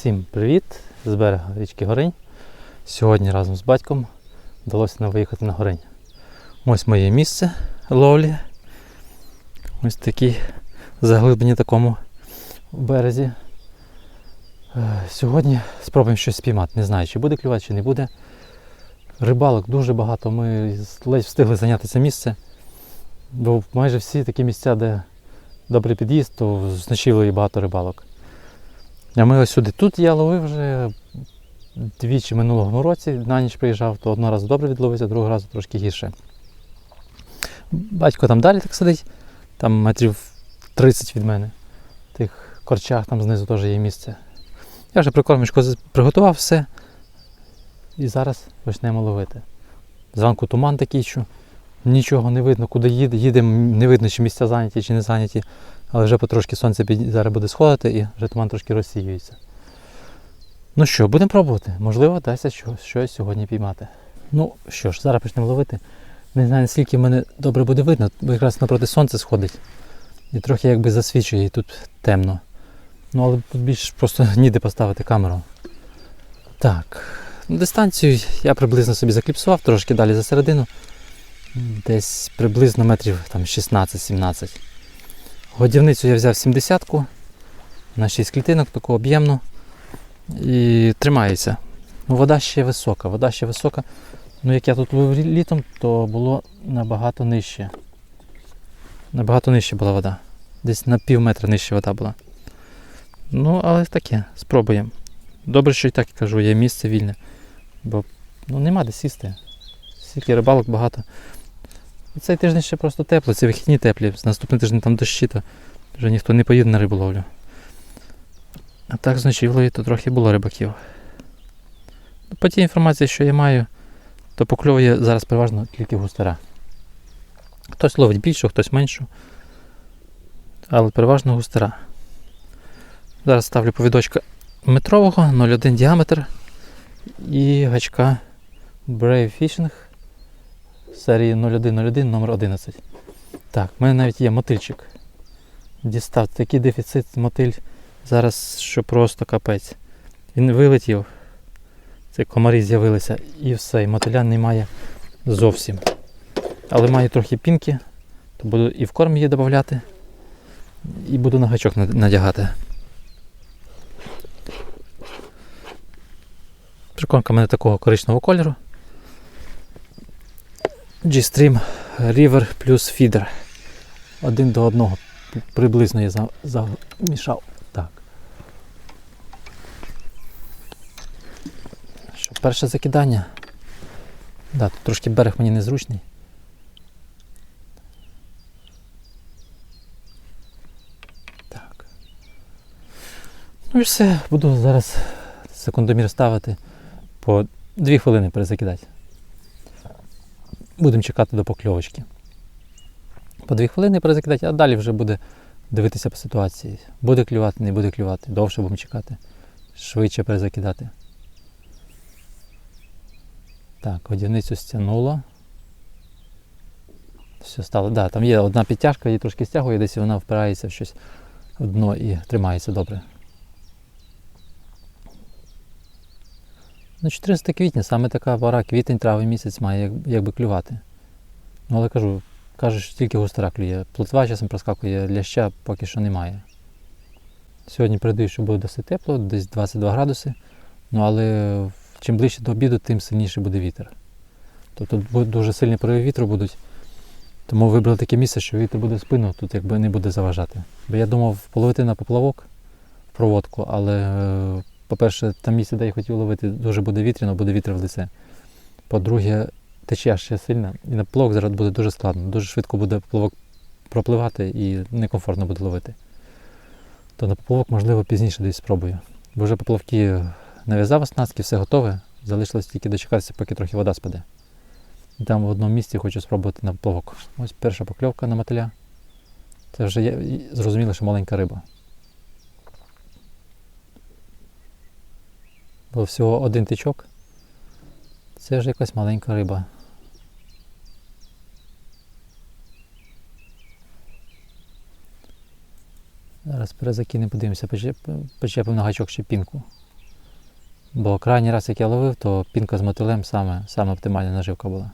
Всім привіт з берега річки Горень. Сьогодні разом з батьком вдалося нам виїхати на Горень. Ось моє місце ловлі. Ось такі заглиблені такому березі. Е, Сьогодні спробуємо щось спіймати. Не знаю, чи буде клювати, чи не буде. Рибалок дуже багато. Ми ледь встигли зайняти це місце. Бо майже всі такі місця, де добрий під'їзд, то з ночівлею багато рибалок. А ми ось сюди. Тут я ловив вже двічі минулого році, на ніч приїжджав, то одного разу добре відловився, другого разу трошки гірше. Батько там далі так сидить, там метрів 30 від мене. В тих корчах там знизу теж є місце. Я вже прикормочку приготував все. І зараз почнемо ловити. Зранку туман такий, що нічого не видно, куди їде. Їдемо, не видно, чи місця зайняті, чи не зайняті. Але вже потрошки сонце зараз буде сходити і вже туман трошки розсіюється. Ну що, будемо пробувати. Можливо, вдасться щось, сьогодні піймати. Ну що ж, зараз почнемо ловити. Не знаю, наскільки мене добре буде видно, бо якраз напроти сонце сходить. І трохи якби засвічує, і тут темно. Ну але тут більш просто ніде поставити камеру. Так. Дистанцію я приблизно собі закліпсував, трошки далі за середину. Десь приблизно метрів там 16-17. Годівницю я взяв 70-ку на 6 клітинок, таку об'ємну. І тримається. Ну, вода ще висока, вода ще висока. Ну, як я тут ловив літом, то було набагато нижче. Набагато нижче була вода. Десь на пів метра нижче вода була. Ну, але таке, спробуємо. Добре, що і так кажу, є місце вільне. Бо ну, нема де сісти. Стільки рибалок багато. Цей тиждень ще просто тепло, це вихідні теплі. Наступний тиждень там дощі, то вже ніхто не поїде на риболовлю. А так з ночівлею то трохи було рибаків. Ну, По тій інформації, що я маю, то покльовує зараз переважно тільки густера. Хтось ловить більшу, хтось меншу. Але переважно густера. Зараз ставлю повідочка метрового, 0,1 діаметр і гачка Brave Fishing серії 0101 номер 11. Так, в мене навіть є мотильчик. Дістав такий дефіцит мотиль зараз, що просто капець. Він вилетів. Це комарі з'явилися і все, і мотиля немає зовсім. Але маю трохи пінки, то буду і в корм її додати, і буду на гачок надягати. Прикормка в мене такого коричневого кольору. G-Stream River плюс Feeder. Один до одного. Приблизно я замішав. Так. Що, перше закидання. Да, тут трошки берег мені незручний. Так. Ну і все, буду зараз секундомір ставити по 2 хвилини перезакидати. Будемо чекати до покльовочки. По 2 хвилини перезакидати, а далі вже буде дивитися по ситуації. Буде клювати, не буде клювати, довше будемо чекати, швидше перезакидати. Так, годівницю стягнуло. Все стало. Да, там є одна підтяжка, її трошки стягує, десь вона впирається в щось в дно і тримається добре. Ну, 14 квітня, саме така пора, квітень, травень місяць має як, якби клювати. Ну, але кажу, кажуть, що тільки густера клює. Плотва часом проскакує, ляща поки що немає. Сьогодні передаю, що буде досить тепло, десь 22 градуси. Ну, але чим ближче до обіду, тим сильніше буде вітер. Тобто дуже сильні пориви вітру будуть. Тому вибрали таке місце, що вітер буде в спину, тут якби не буде заважати. Бо я думав половити на поплавок в проводку, але, е, по-перше, там місце, де я хотів ловити, дуже буде вітряно, буде вітер в лице. По-друге, течія ще сильна, і на поплавок зараз буде дуже складно. Дуже швидко буде поплавок пропливати і некомфортно буде ловити. То на поплавок, можливо, пізніше десь спробую. Бо вже поплавки нав'язав оснастки, все готове. Залишилось тільки дочекатися, поки трохи вода спаде. Там в одному місці хочу спробувати на поплавок. Ось перша покльовка на мотиля. Це вже зрозуміло, що маленька риба. Бо всього один тичок. Це вже якась маленька риба. Зараз перезакинемо, подивимося, почеп- почепимо на гачок ще пінку. Бо крайній раз, як я ловив, то пінка з мотилем саме, саме оптимальна наживка була.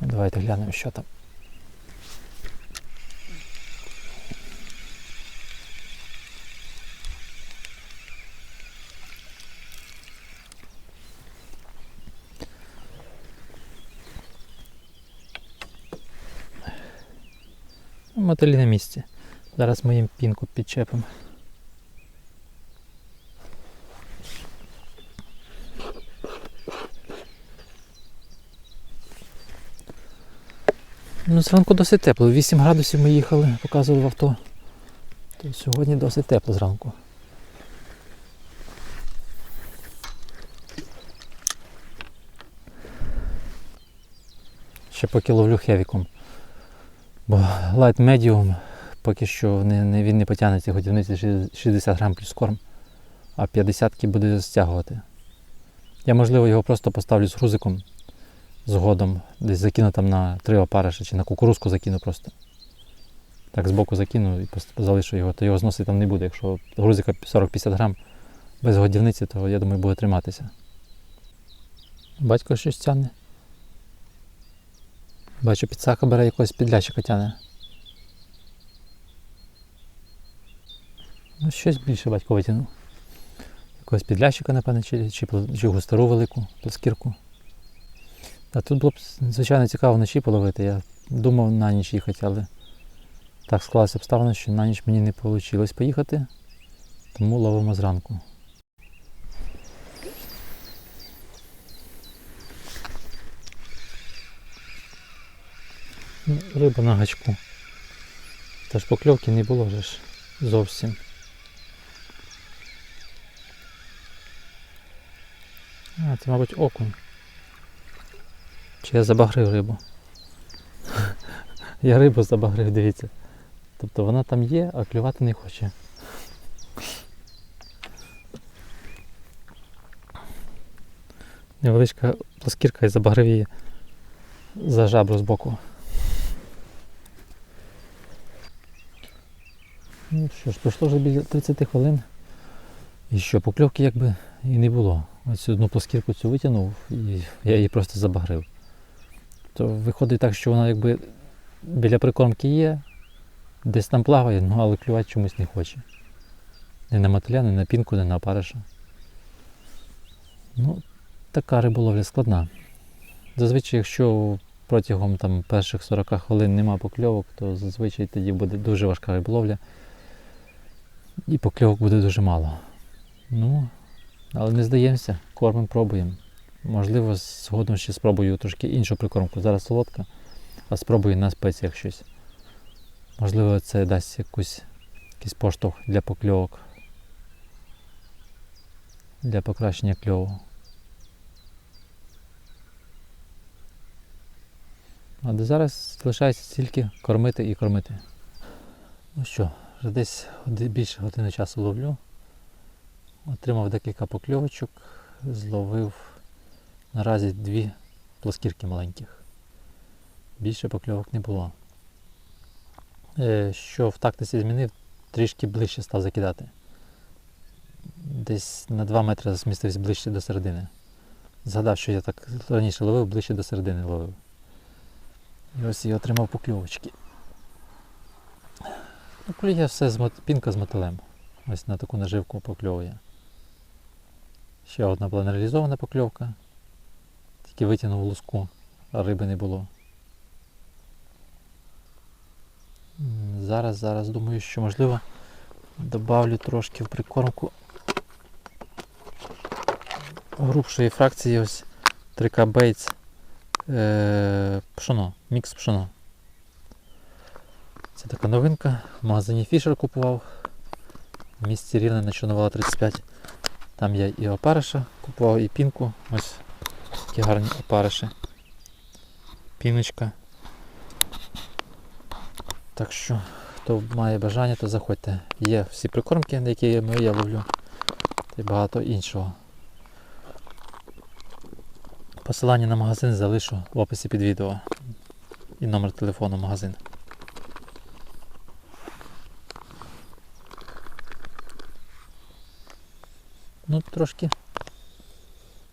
Давайте глянемо, що там. Мотилі на місці. Зараз ми їм пінку підчепимо. Ну, зранку досить тепло. 8 градусів ми їхали, показували в авто. То сьогодні досить тепло зранку. Ще поки ловлю хевіком. Бо light medium поки що не, не, він не потягне ці годівниці 60 грам плюс корм, а 50 буде стягувати. Я можливо його просто поставлю з грузиком згодом, десь закину там на три опариша чи на кукурузку закину просто. Так збоку закину і залишу його, то його зносити там не буде. Якщо грузика 40-50 грам без годівниці, то я думаю буде триматися. Батько щось тягне. Бачу, підсака бере якогось підлящика тягне. Ну, щось більше батько витягнув. Якогось підлящика, напевне, чи, чи, чи густару велику плоскірку. А тут було б, звичайно, цікаво вночі половити. Я думав на ніч їхати, але так склалося обставини, що на ніч мені не вийшло поїхати, тому ловимо зранку. Риба на гачку. Тож покльовки не було вже ж зовсім. А, це, мабуть, окунь. Чи я забагрив рибу? я рибу забагрив, дивіться. Тобто вона там є, а клювати не хоче. Невеличка плоскірка і забагрив її за жабру з Ну що ж, пройшло вже біля 30 хвилин. І що, покльовки якби і не було. Ось одну плоскірку цю витягнув і я її просто забагрив. То виходить так, що вона якби біля прикормки є, десь там плаває, ну але клювати чомусь не хоче. Не на мотиля, не на пінку, не на опариша. Ну, така риболовля складна. Зазвичай, якщо протягом там, перших 40 хвилин нема покльовок, то зазвичай тоді буде дуже важка риболовля. І покльовок буде дуже мало. Ну, але не здаємося, кормимо, пробуємо. Можливо, згодом ще спробую трошки іншу прикормку. Зараз солодка, а спробую на спеціях щось. Можливо, це дасть якусь, якийсь поштовх для покльовок. Для покращення кльову. А зараз залишається тільки кормити і кормити. Ну що, вже десь більше години часу ловлю. Отримав декілька покльовочок, зловив наразі дві плоскірки маленьких. Більше покльовок не було. Е, Що в тактиці змінив, трішки ближче став закидати. Десь на 2 метри змістився ближче до середини. Згадав, що я так раніше ловив, ближче до середини ловив. І ось я отримав покльовочки. Ну, клює все з пінка з мотилем. Ось на таку наживку покльовує. Ще одна була нереалізована покльовка. Тільки витягнув луску, а риби не було. Зараз, зараз думаю, що можливо добавлю трошки в прикормку грубшої фракції ось 3К Bates е, пшоно, мікс пшоно. Це така новинка. В магазині Fisher купував. В місті Рівне на Чорновола 35. Там я і опариша купував, і пінку. Ось такі гарні опариші. Піночка. Так що, хто має бажання, то заходьте. Є всі прикормки, які я, я ловлю. Та й багато іншого. Посилання на магазин залишу в описі під відео. І номер телефону магазин. Трошки.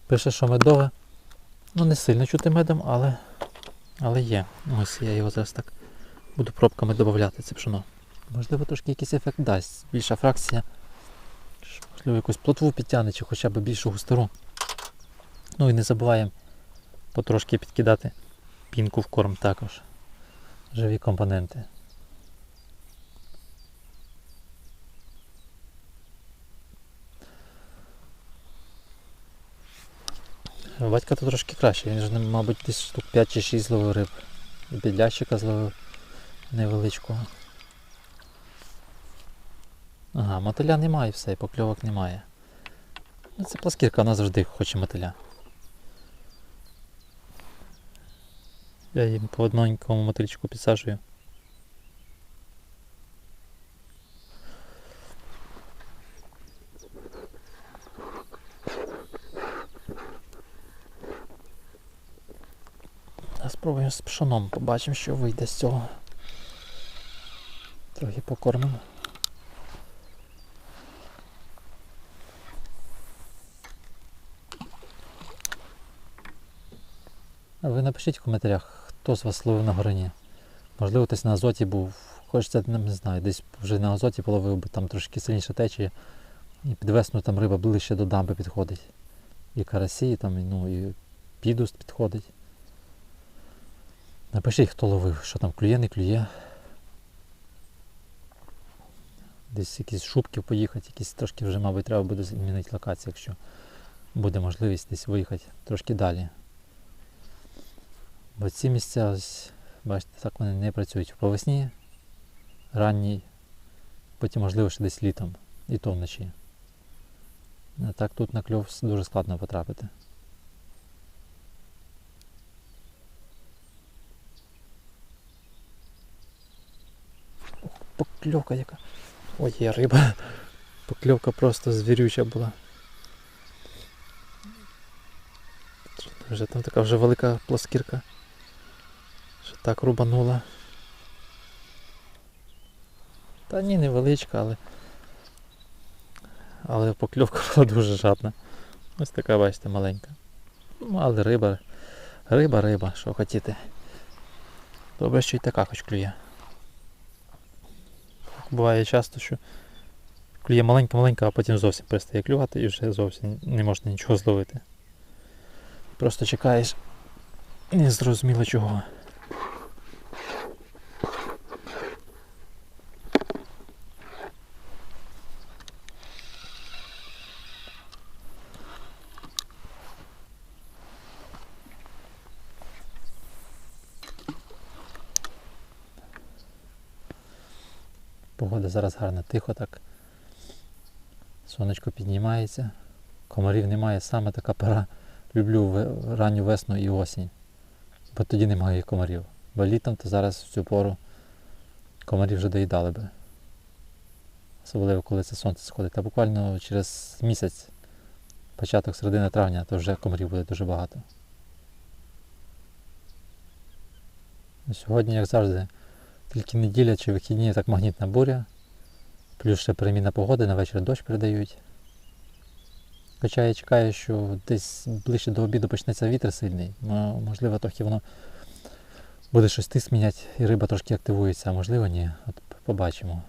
Пише, що медове. Ну не сильно чути медом, але, але є. Ось я його зараз так буду пробками додати, це пшено. Можливо, трошки якийсь ефект дасть. Більша фракція. Можливо, якусь плотву підтягне чи хоча б більшу густеру. Ну і не забуваємо потрошки підкидати пінку в корм також. Живі компоненти. Батька то трошки краще, він ж, мабуть, десь штук 5 чи 6 зловив риб. І підлящика зловив невеличкого. Ага, мотиля немає все, і покльовок немає. Ну, це пласкірка, вона завжди хоче мотиля. Я їм по одненькому мотильчику підсаджую. А Спробуємо з пшоном, побачимо, що вийде з цього. Трохи покормимо. Ви напишіть в коментарях, хто з вас ловив на гороні. Можливо, хтось на азоті був. Хочеться, не не знаю, десь вже на азоті половив, бо там трошки сильніше течія. І під весну там риба ближче до дамби підходить. І карасі, там, ну, і підуст підходить. Напишіть, хто ловив, що там клює, не клює. Десь якісь шубки поїхати, якісь трошки вже, мабуть, треба буде змінити локацію, якщо буде можливість десь виїхати трошки далі. Бо ці місця, бачите, так вони не працюють по весні, ранній, потім можливо ще десь літом, і то вночі. А так тут на кльов дуже складно потрапити. Покльовка яка. Ой, є риба. Покльовка просто звірюча була. Вже там така вже велика плоскірка. Що так рубанула. Та ні, невеличка, але. Але покльовка була дуже жадна. Ось така, бачите, маленька. Ну, але риба. Риба, риба, що хотіти. Добре, що й така хоч клює. Буває часто, що клює маленька-маленька, а потім зовсім перестає клювати і вже зовсім не можна нічого зловити. Просто чекаєш незрозуміло чого. Погода зараз гарна, тихо так. Сонечко піднімається, комарів немає, саме така пора. Люблю ранню весну і осінь. Бо тоді немає комарів. Бо літом то зараз в цю пору комарів вже доїдали би. Особливо коли це сонце сходить. А буквально через місяць, початок середини травня, то вже комарів буде дуже багато. Сьогодні, як завжди, тільки неділя чи вихідні, так магнітна буря. Плюс ще переміна погоди, на вечір дощ передають. Хоча я чекаю, що десь ближче до обіду почнеться вітер сильний. Мо- Можливо, трохи воно буде щось тиск міняти і риба трошки активується, а можливо ні. От побачимо.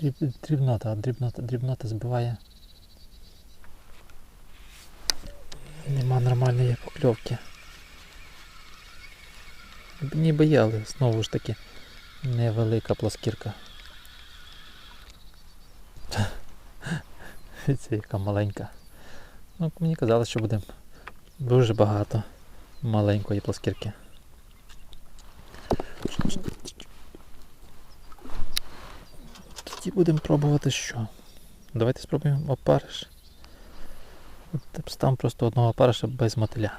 Дріб, дрібнота, дрібнота, дрібнота збиває. Нема нормальної покльовки. Ніби є, але знову ж таки невелика плоскірка. Це яка маленька. Ну, мені казали, що буде дуже багато маленької плоскірки. Тоді будемо пробувати що? Давайте спробуємо опариш. Став просто одного опариша без мотиля.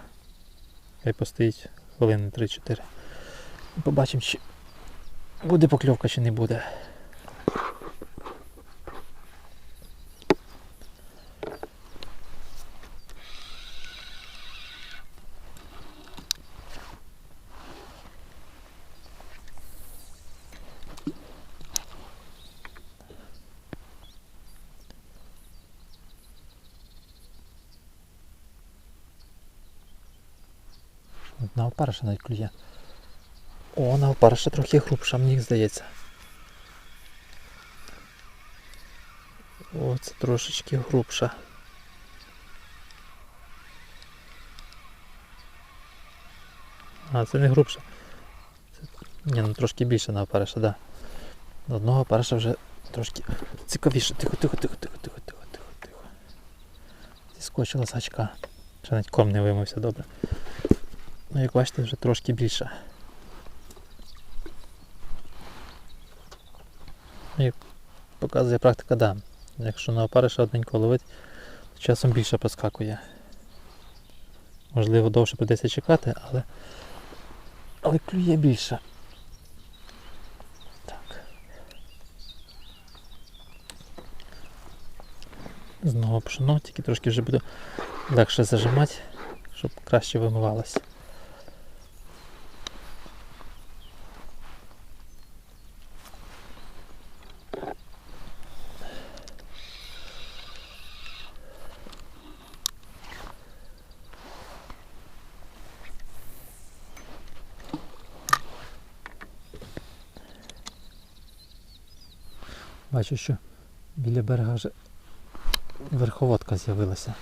Хай постоїть хвилини 3-4. Побачимо, чи буде покльовка чи не буде. Одна опарша навіть клює. О, на опариша трохи грубша, мені здається. О, це трошечки грубша. А, це не грубша. Ні, ну трошки більше на опариша, да. На одного опариша вже трошки цікавіше. Тихо, тихо, тихо, тихо, тихо, тихо, тихо, тихо. Зіскочила сачка. Ще навіть ком не вимився добре. Ну, як бачите, вже трошки більше. Як показує практика, да. Якщо на опариша одненько ловить, то часом більше проскакує. Можливо, довше придеться чекати, але. Але клює більше. Так. Знову пшено, тільки трошки вже буду легше зажимати, щоб краще вимивалося. Бачу, що біля берега вже верховодка з'явилася.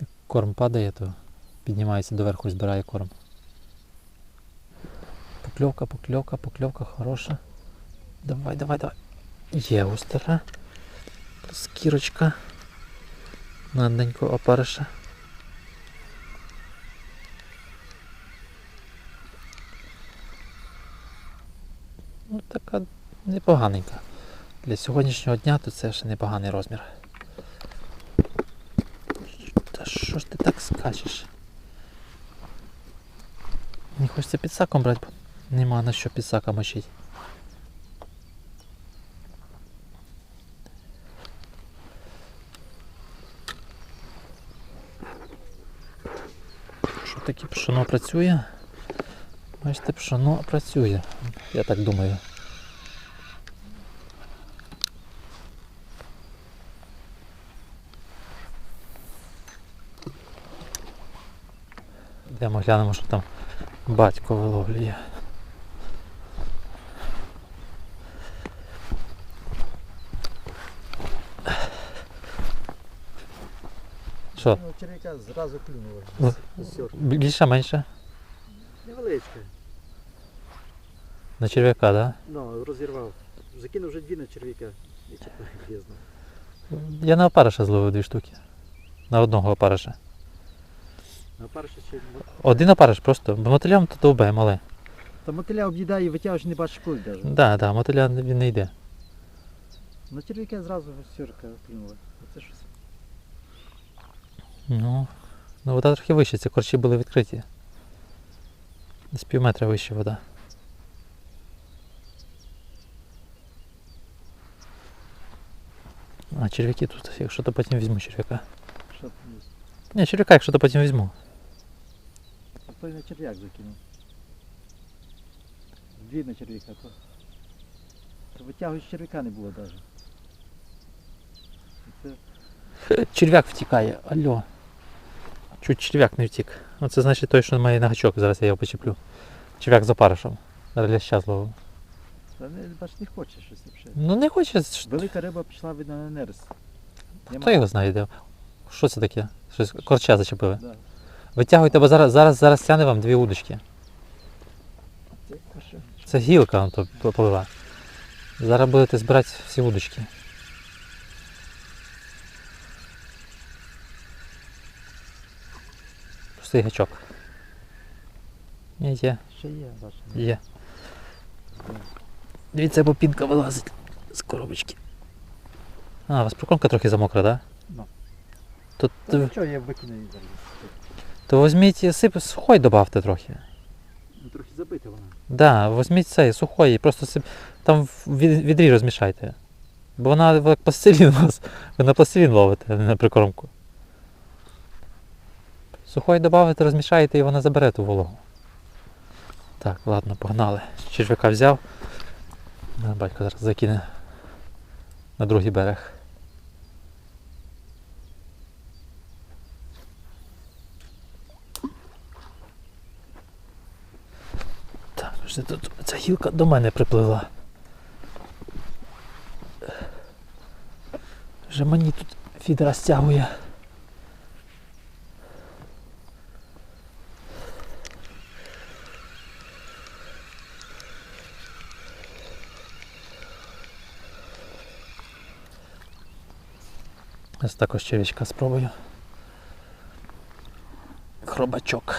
Як Корм падає, то піднімається доверху і збирає корм. Покльовка, покльовка, покльовка хороша. Давай, давай, давай. Є густера. Скірочка. Надненько опариша. Ну, така непоганенька. Для сьогоднішнього дня то це ще непоганий розмір. Та що ж ти так скачеш? Не хочеться підсаком брати, бо нема на що підсака мочить. Що таке пшоно працює? Бачите, пшоно працює. Я так думаю. Йдемо глянемо, що там батько виловлює. Що, Ну, черв'яка зразу клюнула. Ну, сьорки. більше менше? Невеличка. На черв'яка, так? Ну, розірвав. Закинув вже дві на черв'яка. І чіпляє грізно. Я на опариша зловив дві штуки. На одного опариша. А перше ще... Один опариш просто, бо мотилям то довбе мале. Та мотиля об'їдає і витягуєш, не бачиш куль навіть. Так, да, да, мотиля він не йде. На черв'яка зразу сьорка клюнула. Оце щось. Ну, ну вода трохи вище, ці корчі були відкриті. З пів метра вище вода. А черв'яки тут, якщо то потім візьму черв'яка. Що там є? Ні, черв'яка, якщо то потім візьму. А той на черв'як закинув. Дві на черв'яка. То... то витягуєш черв'яка не було навіть. І Це Черв'як втікає, алло. Чуть черв'як не втік. Оце значить той, що має на гачок, зараз я його почеплю. Черв'як за паришем. Зараз ляща зловив. Не, бач, не хоче щось взагалі. Ну не хоче. Велика риба пішла видно на нерз. Хто його знає де? Що це таке? Щось корча зачепили. Да. Витягуйте, бо зараз, зараз, зараз тяне вам дві удочки. Це гілка он то. Зараз будете збирати всі удочки. Пустий гачок. Ні, є, Ще є, бачу. є. Дивіться, бо пінка вилазить з коробочки. А, у вас прикормка трохи замокра, так? Ну. То, то, нічого, я викину її зараз. то візьміть сип сухой добавте трохи. Ну, трохи забита вона. Да, візьміть цей сухої, просто сип... там в від- відрі розмішайте. Бо вона як пластилін у вас. Ви на пластилін ловите, а не на прикормку. Сухої додавите, розмішаєте і вона забере ту вологу. Так, ладно, погнали. Черв'яка взяв. Е, батько зараз закине на другий берег. Так, тут ця гілка до мене приплила. Вже мені тут фідер стягує. Ось також червячка спробую. Хробачок.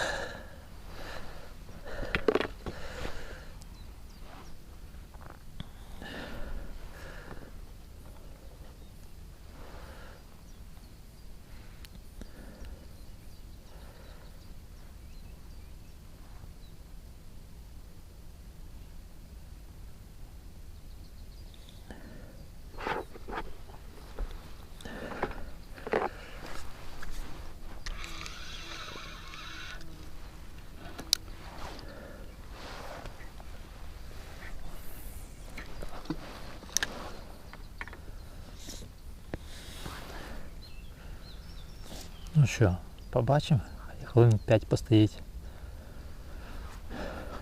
Що, побачимо, хвилин 5 постоїть.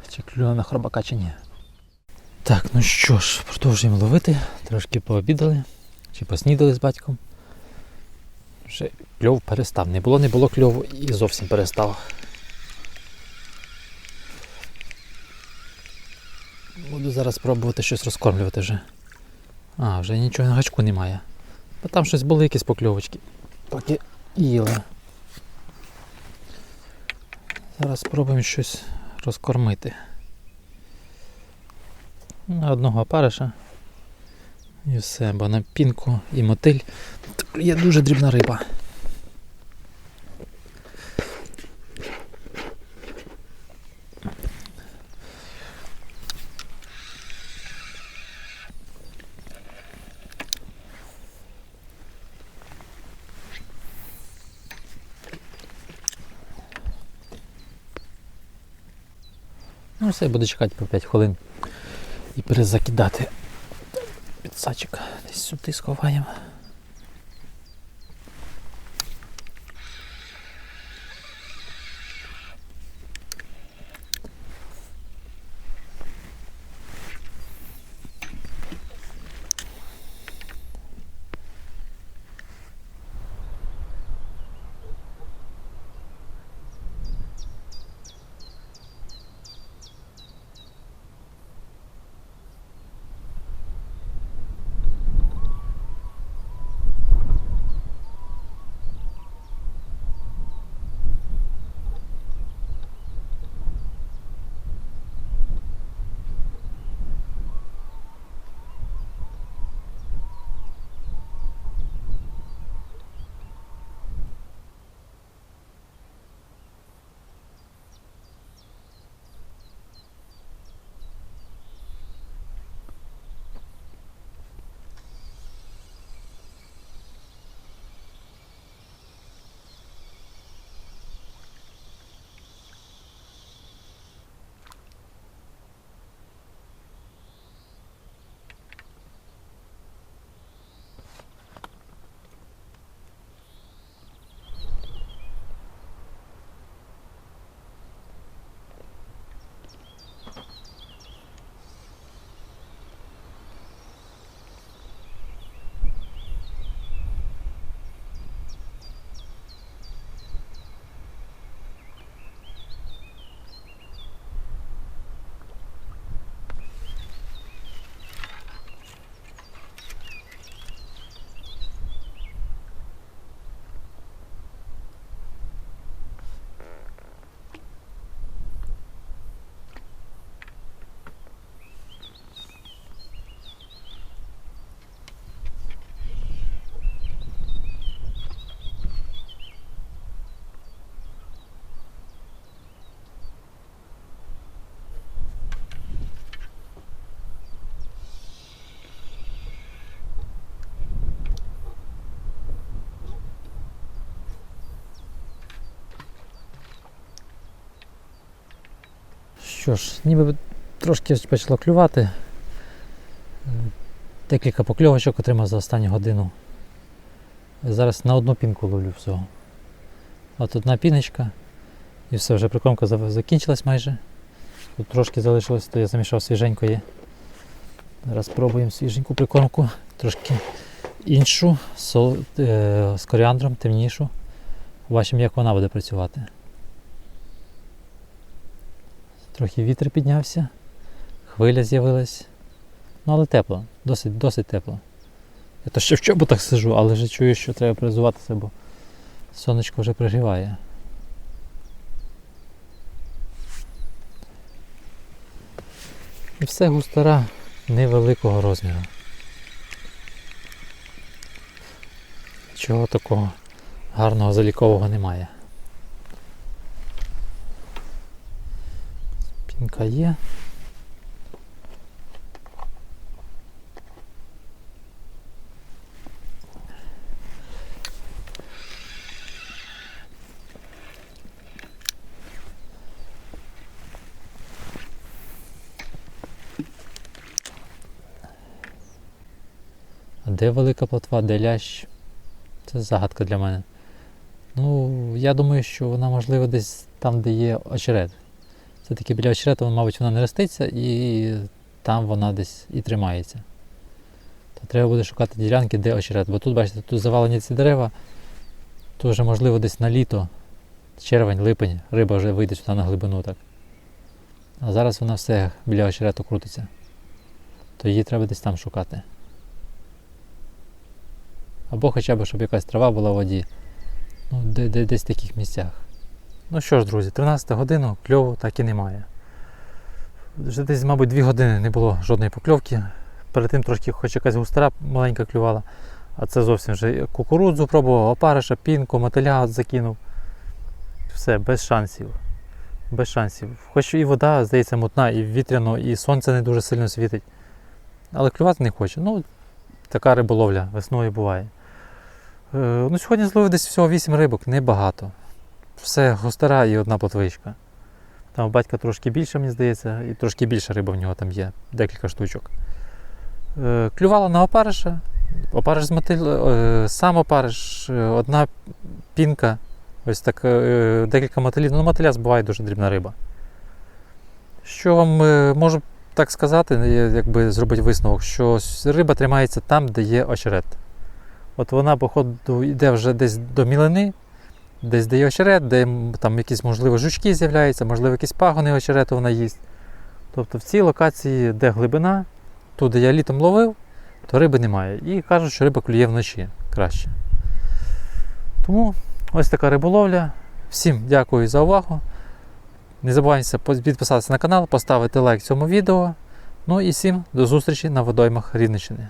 Чи клює на хробака чи ні. Так, ну що ж, продовжуємо ловити. Трошки пообідали, чи поснідали з батьком. Вже кльов перестав. Не було, не було кльову і зовсім перестав. Буду зараз пробувати щось розкормлювати вже. А, вже нічого на гачку немає. А там щось були якісь покльовочки. Поки їли. Зараз спробуємо щось розкормити. Одного опариша. І все, бо на пінку і мотиль є дуже дрібна риба. Ну все, буду чекати по 5 хвилин і перезакидати підсачок. Десь сюди сховаємо. Що ж, ніби трошки почало клювати. Декілька покльовочок отримав за останню годину. Зараз на одну пінку ловлю всього. От одна піночка. І все, вже прикормка закінчилась майже. Тут трошки залишилось, то я замішав свіженької. Зараз спробуємо свіженьку прикормку, трошки іншу, е, з коріандром, темнішу. Бачимо, як вона буде працювати. Трохи вітер піднявся, хвиля з'явилась. Ну, але тепло, досить, досить тепло. Я то ще в чоботах сижу, але вже чую, що треба призуватися, бо сонечко вже пригріває. І все густара невеликого розміру. Чого такого гарного залікового немає. Пінка є. А де велика плотва, де лящ? Це загадка для мене. Ну, я думаю, що вона можливо десь там, де є очерет. Це таки біля очерету, мабуть, вона не роститься і там вона десь і тримається. То треба буде шукати ділянки, де очерет. Бо тут, бачите, тут завалені ці дерева, то вже можливо десь на літо, червень, липень, риба вже вийде сюди на глибину так. А зараз вона все біля очерету крутиться. То її треба десь там шукати. Або хоча б, щоб якась трава була в воді. Ну, де, де, десь в таких місцях. Ну що ж, друзі, 13 годину кльову так і немає. Вже десь, мабуть, 2 години не було жодної покльовки. Перед тим трошки хоч якась густара маленька клювала, а це зовсім вже кукурудзу пробував, опариша, пінку, мотиля закинув. Все, без шансів. Без шансів. Хоч і вода, здається, мутна, і вітряно, і сонце не дуже сильно світить. Але клювати не хоче. Ну, така риболовля весною буває. Е, ну, сьогодні зловив десь всього 8 рибок, небагато. Все густара і одна плотвичка. Там у батька трошки більше, мені здається, і трошки більше риби в нього там є, декілька штучок. Е, клювала на опариша, опариш з е, сам опариш, е, одна пінка, ось так, декілька мотилів. Ну, мотиля збиває дуже дрібна риба. Що вам можу так сказати, якби зробити висновок, що риба тримається там, де є очерет. От вона, походу, йде вже десь до мілини, десь де є очерет, де там якісь, можливо, жучки з'являються, можливо, якісь пагони очерету вона їсть. Тобто в цій локації, де глибина, тут, де я літом ловив, то риби немає. І кажуть, що риба клює вночі краще. Тому ось така риболовля. Всім дякую за увагу. Не забувайте підписатися на канал, поставити лайк цьому відео. Ну і всім до зустрічі на водоймах Рівненщини.